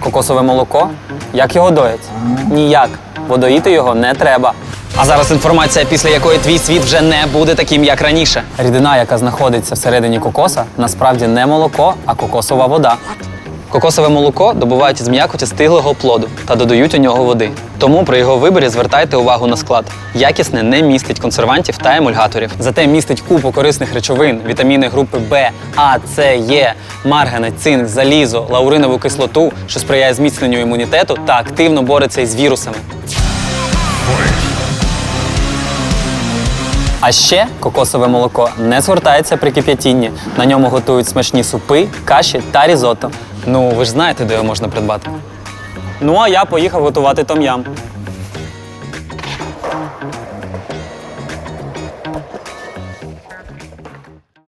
Кокосове молоко? Як його доять? Ніяк. Бо доїти його не треба. А зараз інформація, після якої твій світ вже не буде таким, як раніше. Рідина, яка знаходиться всередині кокоса, насправді не молоко, а кокосова вода. Кокосове молоко добувають із м'якоті стиглого плоду та додають у нього води. Тому при його виборі звертайте увагу на склад. Якісне не містить консервантів та емульгаторів. Зате містить купу корисних речовин, вітаміни групи Б, А, С, Е, марганець, цинк, залізо, лауринову кислоту, що сприяє зміцненню імунітету та активно бореться із вірусами. А ще кокосове молоко не згортається при кип'ятінні. На ньому готують смачні супи, каші та різотто. Ну, ви ж знаєте, де його можна придбати. Ну а я поїхав готувати том'ям.